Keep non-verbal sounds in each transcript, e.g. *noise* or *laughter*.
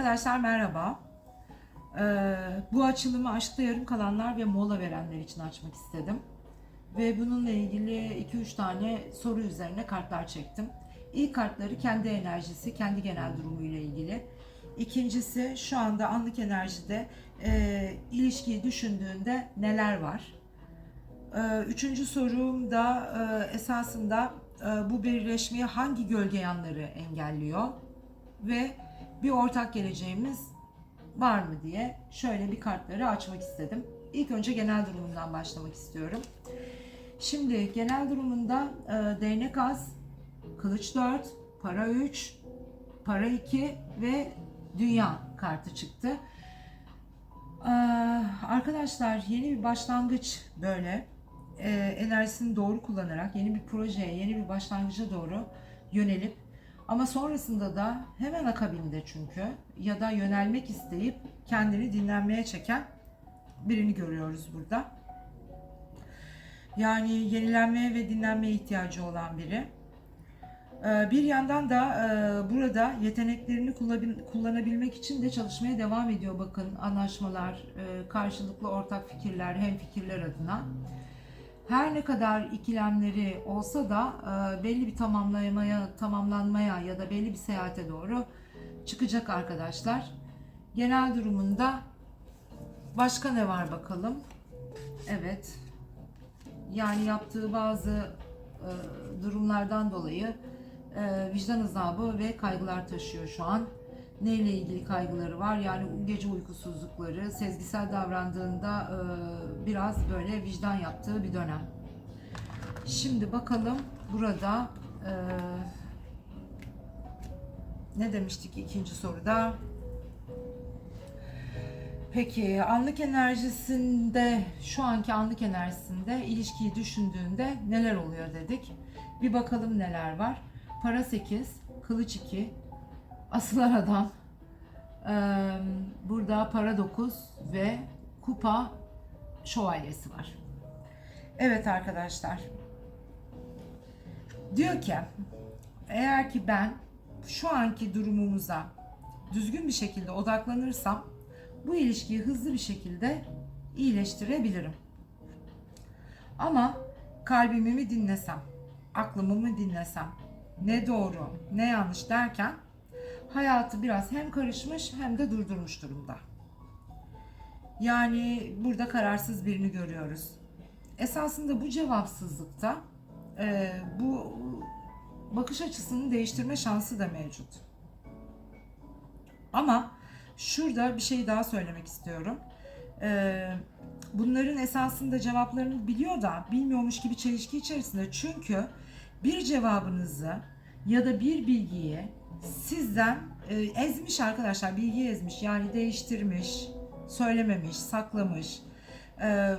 Arkadaşlar merhaba. Ee, bu açılımı aşkta yarım kalanlar ve mola verenler için açmak istedim. Ve bununla ilgili 2-3 tane soru üzerine kartlar çektim. İlk kartları kendi enerjisi, kendi genel durumuyla ilgili. İkincisi şu anda anlık enerjide e, ilişkiyi düşündüğünde neler var? Ee, Üçüncü sorum da e, esasında e, bu birleşmeyi hangi gölge yanları engelliyor? Ve bir ortak geleceğimiz var mı diye şöyle bir kartları açmak istedim. İlk önce genel durumundan başlamak istiyorum. Şimdi genel durumunda e, değnek az, kılıç 4, para 3, para 2 ve dünya kartı çıktı. Ee, arkadaşlar yeni bir başlangıç böyle e, enerjisini doğru kullanarak yeni bir projeye, yeni bir başlangıca doğru yönelip ama sonrasında da hemen akabinde çünkü ya da yönelmek isteyip kendini dinlenmeye çeken birini görüyoruz burada. Yani yenilenmeye ve dinlenmeye ihtiyacı olan biri. Ee, Bir yandan da e, burada yeteneklerini kullanabilmek için de çalışmaya devam ediyor. Bakın anlaşmalar, e, karşılıklı ortak fikirler, hem fikirler adına. Her ne kadar ikilemleri olsa da e, belli bir tamamlamaya, tamamlanmaya ya da belli bir seyahate doğru çıkacak arkadaşlar. Genel durumunda başka ne var bakalım? Evet. Yani yaptığı bazı e, durumlardan dolayı e, vicdan azabı ve kaygılar taşıyor şu an. Neyle ilgili kaygıları var? Yani gece uykusuzlukları, sezgisel davrandığında e, biraz böyle vicdan yaptığı bir dönem. Şimdi bakalım burada e, ne demiştik ikinci soruda? Peki anlık enerjisinde, şu anki anlık enerjisinde ilişkiyi düşündüğünde neler oluyor dedik. Bir bakalım neler var. Para 8, kılıç 2, asılar adam, eee, burada para 9 ve kupa şövalyesi var. Evet arkadaşlar. Diyor ki eğer ki ben şu anki durumumuza düzgün bir şekilde odaklanırsam bu ilişkiyi hızlı bir şekilde iyileştirebilirim. Ama kalbimi mi dinlesem, aklımı mı dinlesem, ne doğru, ne yanlış derken hayatı biraz hem karışmış hem de durdurmuş durumda. Yani burada kararsız birini görüyoruz. Esasında bu cevapsızlıkta e, bu bakış açısını değiştirme şansı da mevcut. Ama şurada bir şey daha söylemek istiyorum. Ee, bunların esasında cevaplarını biliyor da bilmiyormuş gibi çelişki içerisinde. Çünkü bir cevabınızı ya da bir bilgiyi sizden e, ezmiş arkadaşlar. Bilgiyi ezmiş yani değiştirmiş, söylememiş, saklamış. Ee,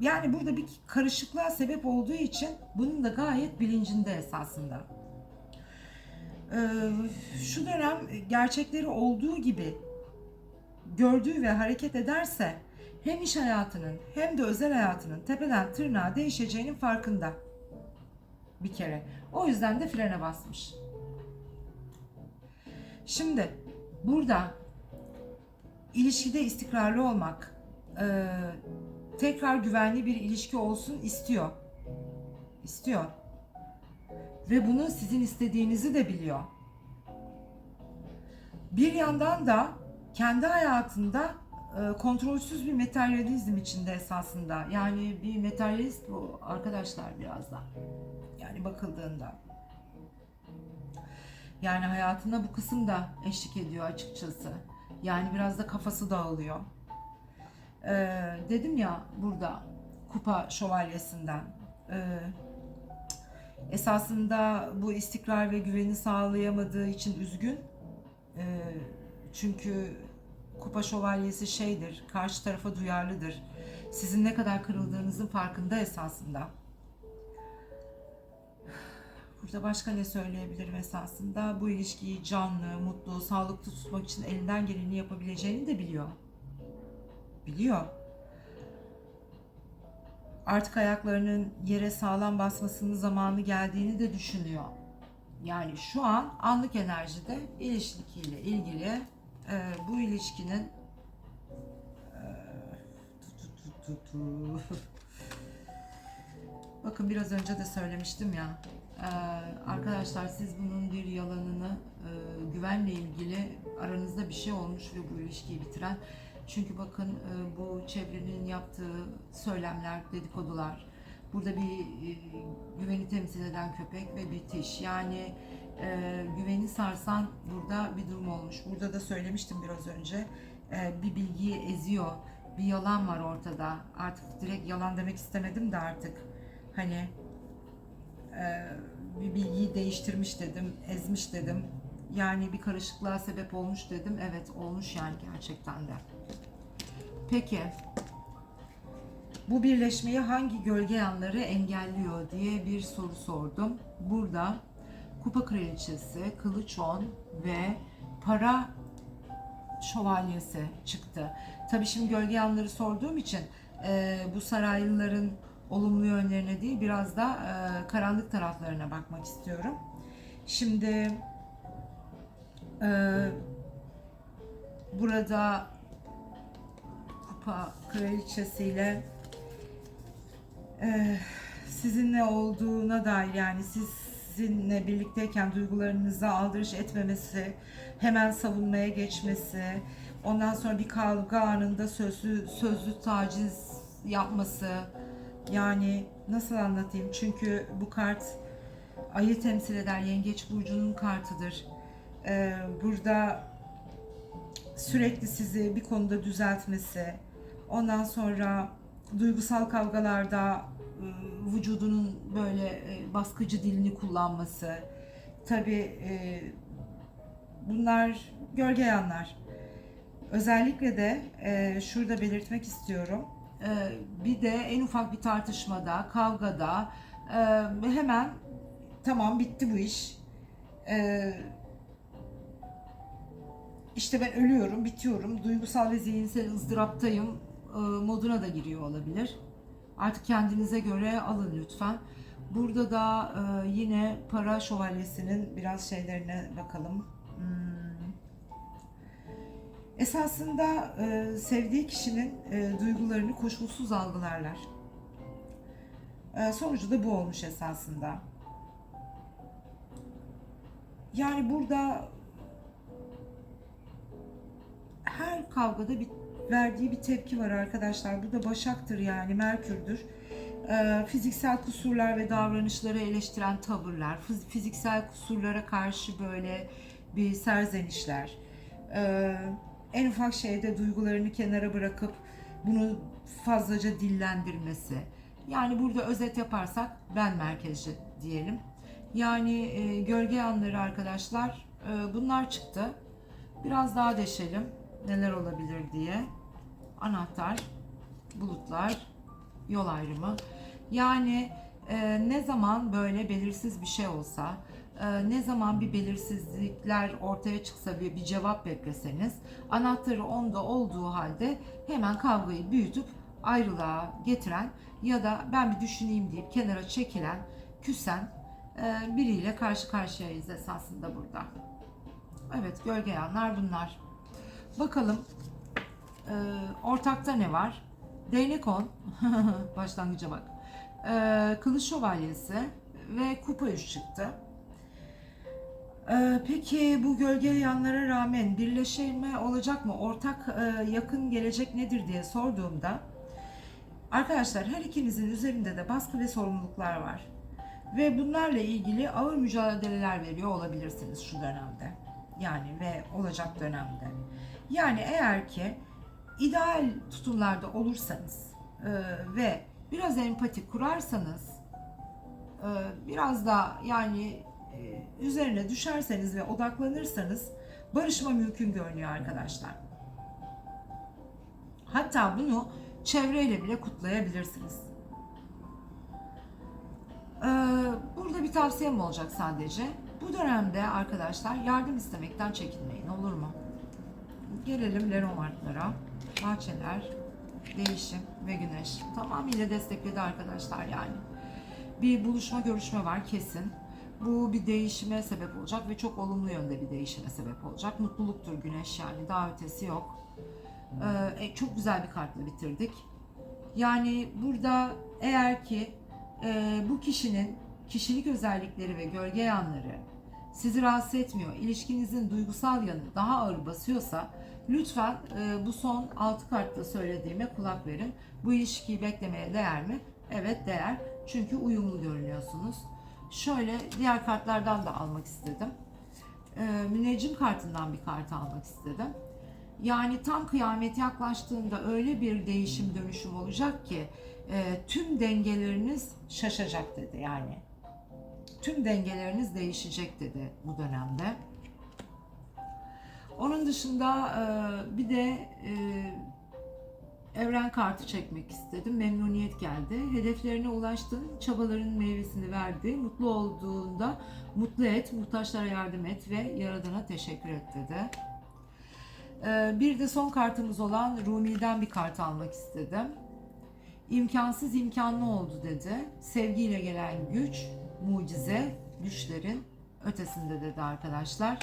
yani burada bir karışıklığa sebep olduğu için bunun da gayet bilincinde esasında. Ee, şu dönem gerçekleri olduğu gibi gördüğü ve hareket ederse hem iş hayatının hem de özel hayatının tepeden tırnağa değişeceğinin farkında bir kere. O yüzden de frene basmış. Şimdi burada ilişkide istikrarlı olmak, e, tekrar güvenli bir ilişki olsun istiyor. İstiyor. Ve bunu sizin istediğinizi de biliyor. Bir yandan da kendi hayatında e, kontrolsüz bir materyalizm içinde esasında. Yani bir materyalist bu arkadaşlar biraz da. Yani bakıldığında. Yani hayatına bu kısım da eşlik ediyor açıkçası. Yani biraz da kafası dağılıyor. Ee, dedim ya burada kupa şövalyesinden. Ee, esasında bu istikrar ve güveni sağlayamadığı için üzgün. Ee, çünkü kupa şövalyesi şeydir, karşı tarafa duyarlıdır. Sizin ne kadar kırıldığınızın farkında esasında. Burada başka ne söyleyebilirim esasında? Bu ilişkiyi canlı, mutlu, sağlıklı tutmak için elinden geleni yapabileceğini de biliyor. Biliyor. Artık ayaklarının yere sağlam basmasının zamanı geldiğini de düşünüyor. Yani şu an anlık enerjide ilişkiyle ilgili ilişkinin eee, tu, tu, tu, tu, tu. Bakın biraz önce de söylemiştim ya. Eee, arkadaşlar siz bunun bir yalanını eee, güvenle ilgili aranızda bir şey olmuş ve bu ilişkiyi bitiren. Çünkü bakın eee, bu çevrenin yaptığı söylemler, dedikodular. Burada bir eee, güveni temsil eden köpek ve bitiş. Yani eee, güveni sarsan burada bir durum olmuş. Burada da söylemiştim biraz önce. Eee, bir bilgiyi eziyor. Bir yalan var ortada. Artık direkt yalan demek istemedim de artık. Hani bir bilgiyi değiştirmiş dedim, ezmiş dedim. Yani bir karışıklığa sebep olmuş dedim. Evet olmuş yani gerçekten de. Peki bu birleşmeyi hangi gölge yanları engelliyor diye bir soru sordum. Burada Kupa Kraliçesi, Kılıç On ve Para Şövalyesi çıktı. Tabii şimdi gölge yanları sorduğum için e, bu saraylıların olumlu yönlerine değil biraz da e, karanlık taraflarına bakmak istiyorum. Şimdi e, burada Kupa Kraliçesiyle e, sizinle olduğuna dair yani sizinle birlikteyken duygularınıza aldırış etmemesi, hemen savunmaya geçmesi, ondan sonra bir kavga anında sözlü sözlü taciz yapması. Yani nasıl anlatayım? Çünkü bu kart ayı temsil eder. Yengeç burcunun kartıdır. Ee, burada sürekli sizi bir konuda düzeltmesi, ondan sonra duygusal kavgalarda e, vücudunun böyle e, baskıcı dilini kullanması. Tabii e, bunlar gölge yanlar. Özellikle de e, şurada belirtmek istiyorum. E, bir de en ufak bir tartışmada, kavgada e, hemen tamam bitti bu iş. E, işte ben ölüyorum, bitiyorum, duygusal ve zihinsel ızdıraptayım e, moduna da giriyor olabilir. Artık kendinize göre alın lütfen. Burada da e, yine para şövalyesinin biraz şeylerine bakalım. Hmm. Esasında e, sevdiği kişinin e, duygularını koşulsuz algılarlar. E, sonucu da bu olmuş esasında. Yani burada her kavgada bir verdiği bir tepki var arkadaşlar. Bu da Başak'tır yani Merkür'dür. Ee, fiziksel kusurlar ve davranışları eleştiren tavırlar, fiz- fiziksel kusurlara karşı böyle bir serzenişler, ee, en ufak şeyde duygularını kenara bırakıp bunu fazlaca dillendirmesi. Yani burada özet yaparsak ben merkezci diyelim. Yani e, gölge yanları arkadaşlar e, bunlar çıktı. Biraz daha deşelim neler olabilir diye. Anahtar, bulutlar, yol ayrımı. Yani e, ne zaman böyle belirsiz bir şey olsa, ne zaman bir belirsizlikler ortaya çıksa bir, bir cevap bekleseniz, anahtarı onda olduğu halde hemen kavgayı büyütüp ayrılığa getiren ya da ben bir düşüneyim deyip kenara çekilen, küsen e, biriyle karşı karşıyayız esasında burada. Evet, gölge yanlar bunlar. Bakalım e, ortakta ne var? Değnek on. *laughs* Başlangıca bak. E, Kılıç şövalyesi ve kupa üç çıktı. E, peki bu gölge yanlara rağmen birleşme olacak mı? Ortak e, yakın gelecek nedir diye sorduğumda arkadaşlar her ikinizin üzerinde de baskı ve sorumluluklar var. Ve bunlarla ilgili ağır mücadeleler veriyor olabilirsiniz şu dönemde. Yani ve olacak dönemde. Yani eğer ki ideal tutumlarda olursanız e, ve biraz empati kurarsanız e, biraz da yani üzerine düşerseniz ve odaklanırsanız barışma mümkün görünüyor arkadaşlar. Hatta bunu çevreyle bile kutlayabilirsiniz. Ee, Burada bir tavsiyem olacak sadece. Bu dönemde arkadaşlar yardım istemekten çekinmeyin olur mu? Gelelim Lenormand'lara. Bahçeler, değişim ve güneş. Tamamıyla destekledi arkadaşlar yani. Bir buluşma görüşme var kesin. Bu bir değişime sebep olacak ve çok olumlu yönde bir değişime sebep olacak. Mutluluktur güneş yani daha ötesi yok. Ee, e, çok güzel bir kartla bitirdik. Yani burada eğer ki e, bu kişinin kişilik özellikleri ve gölge yanları sizi rahatsız etmiyor, ilişkinizin duygusal yanı daha ağır basıyorsa lütfen e, bu son 6 kartla söylediğime kulak verin. Bu ilişkiyi beklemeye değer mi? Evet değer. Çünkü uyumlu görünüyorsunuz. Şöyle diğer kartlardan da almak istedim. E, müneccim kartından bir kart almak istedim. Yani tam kıyamet yaklaştığında öyle bir değişim dönüşüm olacak ki e, tüm dengeleriniz şaşacak dedi yani. Tüm dengeleriniz değişecek dedi bu dönemde. Onun dışında e, bir de e, evren kartı çekmek istedim. Memnuniyet geldi. Hedeflerine ulaştın, çabaların meyvesini verdi. Mutlu olduğunda mutlu et, muhtaçlara yardım et ve Yaradan'a teşekkür et dedi. Ee, Bir de son kartımız olan Rumi'den bir kart almak istedim. İmkansız imkanlı oldu dedi. Sevgiyle gelen güç, mucize, güçlerin ötesinde dedi arkadaşlar.